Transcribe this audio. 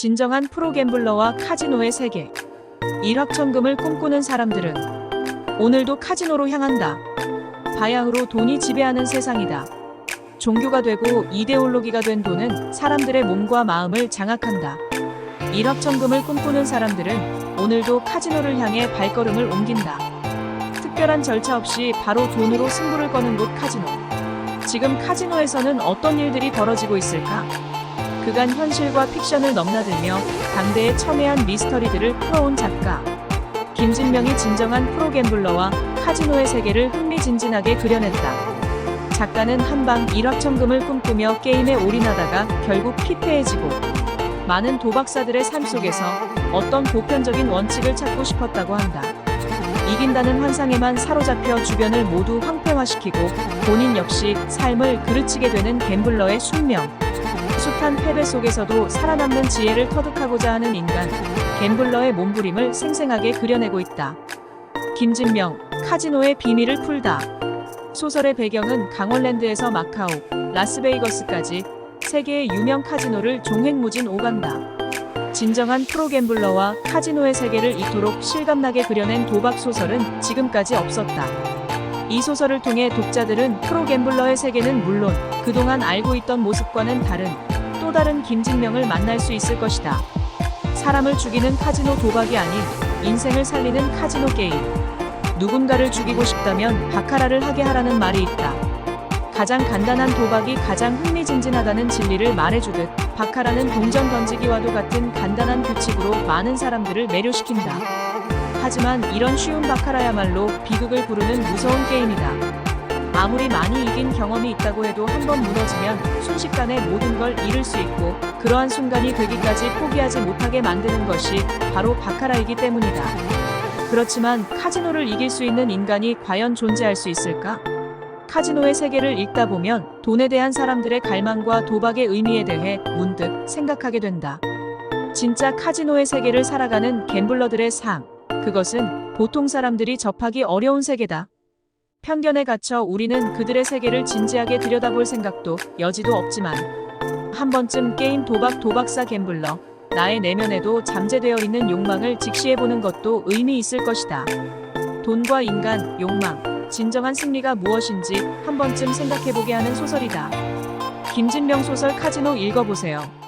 진정한 프로갬블러와 카지노의 세계. 일확천금을 꿈꾸는 사람들은 오늘도 카지노로 향한다. 바야흐로 돈이 지배하는 세상이다. 종교가 되고 이데올로기가 된 돈은 사람들의 몸과 마음을 장악한다. 일확천금을 꿈꾸는 사람들은 오늘도 카지노를 향해 발걸음을 옮긴다. 특별한 절차 없이 바로 돈으로 승부를 거는 곳 카지노. 지금 카지노에서는 어떤 일들이 벌어지고 있을까? 그간 현실과 픽션을 넘나들며 당대의 첨예한 미스터리들을 풀어온 작가. 김진명이 진정한 프로갬블러와 카지노의 세계를 흥미진진하게 그려냈다. 작가는 한방 일확천금을 꿈꾸며 게임에 올인하다가 결국 피폐해지고 많은 도박사들의 삶 속에서 어떤 보편적인 원칙을 찾고 싶었다고 한다. 이긴다는 환상에만 사로잡혀 주변을 모두 황폐화시키고 본인 역시 삶을 그르치게 되는 갬블러의 숙명. 숱한 패배 속에서도 살아남는 지혜를 터득하고자 하는 인간, 갬블러의 몸부림을 생생하게 그려내고 있다. 김진명, 카지노의 비밀을 풀다. 소설의 배경은 강원랜드에서 마카오, 라스베이거스까지 세계의 유명 카지노를 종횡무진 오간다. 진정한 프로갬블러와 카지노의 세계를 이토록 실감나게 그려낸 도박 소설은 지금까지 없었다. 이 소설을 통해 독자들은 프로갬블러의 세계는 물론 그동안 알고 있던 모습과는 다른 또 다른 김진명을 만날 수 있을 것이다. 사람을 죽이는 카지노 도박이 아닌 인생을 살리는 카지노 게임. 누군가를 죽이고 싶다면 바카라를 하게 하라는 말이 있다. 가장 간단한 도박이 가장 흥미진진하다는 진리를 말해주듯 바카라는 동전 던지기와도 같은 간단한 규칙으로 많은 사람들을 매료시킨다. 하지만 이런 쉬운 바카라야말로 비극을 부르는 무서운 게임이다. 아무리 많이 이긴 경험이 있다고 해도 한 번 무너지면 순식간에 모든 걸 잃을 수 있고 그러한 순간이 되기까지 포기하지 못하게 만드는 것이 바로 바카라이기 때문이다. 그렇지만 카지노를 이길 수 있는 인간이 과연 존재할 수 있을까? 카지노의 세계를 읽다 보면 돈에 대한 사람들의 갈망과 도박의 의미에 대해 문득 생각하게 된다. 진짜 카지노의 세계를 살아가는 갬블러들의 삶. 그것은 보통 사람들이 접하기 어려운 세계다. 편견에 갇혀 우리는 그들의 세계를 진지하게 들여다볼 생각도 여지도 없지만 한 번쯤 게임 도박 도박사 갬블러 나의 내면에도 잠재되어 있는 욕망을 직시해보는 것도 의미 있을 것이다. 돈과 인간, 욕망, 진정한 승리가 무엇인지 한 번쯤 생각해보게 하는 소설이다. 김진명 소설 카지노 읽어보세요.